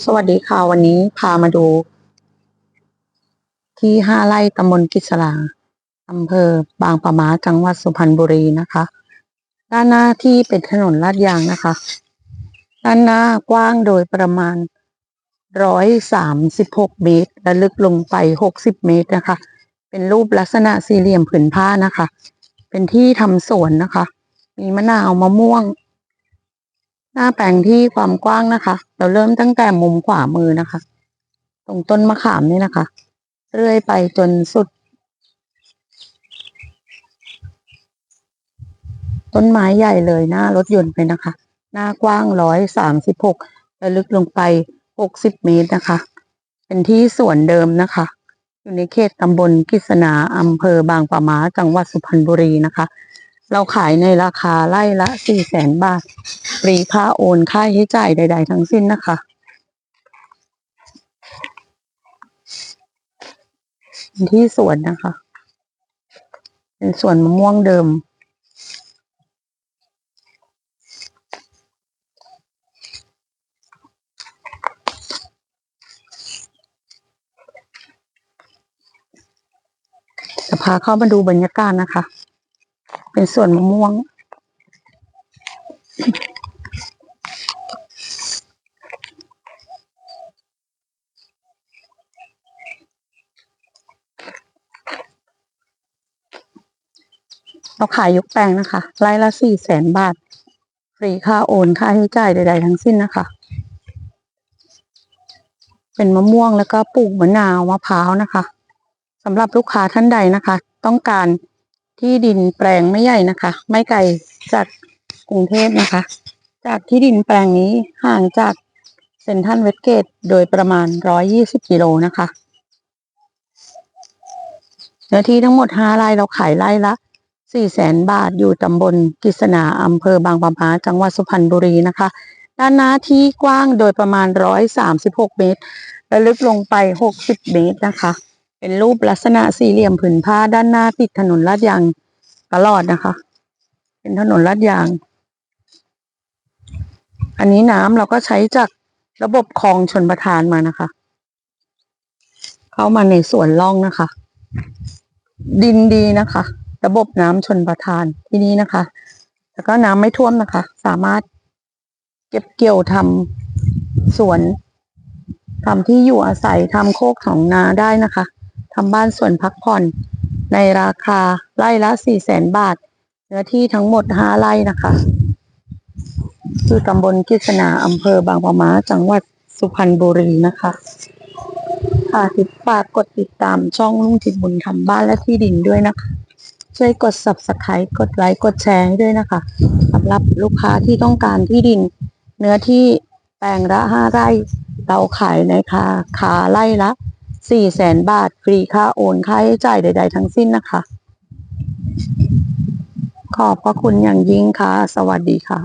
สวัสดีค่ะ วันนี้พามาดู ที่ห้าไร่ตำบลกิษลาอำเภอบางปะมาจังหวัดสุพรรณบุรีนะคะ ด้านหน้าที่เป็นถนนลาดยางนะคะ ด้านหน้ากว้างโดยประมาณร้อยสามสิบหกเมตร และลึกลงไปหกสิบเมตรนะคะ เป็นรูปลักษณะสี่เหลี่ยมผืนผ้านะคะ เป็นที่ทำสวนนะคะ มีมะนาวมะม่วง หน้าแปลงที่ความกว้างนะคะ เราเริ่มตั้งแต่มุมขวามือนะคะ ตรงต้นมะขามนี่นะคะ เรื่อยไปจนสุด ต้นไม้ใหญ่เลยหน้ารถยนต์ไปนะคะ หน้ากว้างร้อยสามสิบหกและลึกลงไปหกสิบเมตรนะคะ เป็นที่สวนเดิมนะคะ อยู่ในเขตตำบลกิษณาอำเภอบางปะมาจังหวัดสุพรรณบุรีนะคะ เราขายในราคาไร่ละสี่แสนบาทฟรีค่าโอนค่าใช้จ่ายใด ๆ ทั้งสิ้นนะคะ ที่สวนนะคะ เป็นสวนมะม่วงเดิม จะพาเข้ามาดูบรรยากาศนะคะ เป็นสวนมะม่วง เราขายยกแปลงนะคะ ไร่ละสี่แสนบาท ฟรีค่าโอนค่าใช้จ่ายใด ๆ ทั้งสิ้นนะคะ เป็นมะม่วงแล้วก็ปลูกมะนาวมะพร้าวนะคะสำหรับลูกค้าท่านใดนะคะ ต้องการ ที่ดินแปลงไม่ใหญ่นะคะ ไม่ไกลจากกรุงเทพนะคะ จากที่ดินแปลงนี้ห่างจากเซนทรัลเวสเกตโดยประมาณร้อยยี่สิบกิโลนะคะเนื้อที่ทั้งหมดห้าไร่เราขายไร่ละสี่แสนบาทอยู่ตำบลกิษณาอำเภอบางปะมาจังหวัดสุพรรณบุรีนะคะ ด้านหน้าที่กว้างโดยประมาณร้อยสามสิบหกเมตรและลึกลงไปหกสิบเมตรนะคะ เป็นรูปลักษณะสี่เหลี่ยมผืนผ้าด้านหน้าติดถนนลาดยางตลอดนะคะ เป็นถนนลาดยาง อันนี้น้ำเราก็ใช้จากระบบคลองชนประทานมานะคะ เข้ามาในสวนล่องนะคะ ดินดีนะคะ ระบบน้ำชนประทานที่นี้นะคะ แล้วก็น้ำไม่ท่วมนะคะ สามารถเก็บเกี่ยวทำสวนทำที่อยู่อาศัยทำโคกของนาได้นะคะ ทำบ้านส่วนพักผ่อน ในราคาไร่ละสี่แสนบาท เนื้อที่ทั้งหมดห้าไร่นะคะอยู่ตำบลกิษณาอำเภอบางปะมาจังหวัดสุพรรณบุรีนะคะ ค่ะติดฝากกดติดตามช่องลุงทิดบุญทำบ้านและที่ดินด้วยนะคะ ช่วยกด subscribe กดไลค์กดแชร์ให้ด้วยนะคะสำหรับลูกค้าที่ต้องการที่ดิน เนื้อที่แปลงละห้าไร่ เราขายในคาคาไร่ละ สี่แสนบาทฟรีค่าโอนค่าใช้จ่ายใด ๆ ทั้งสิ้นนะคะ ขอบพระคุณอย่างยิ่งค่ะ สวัสดีค่ะ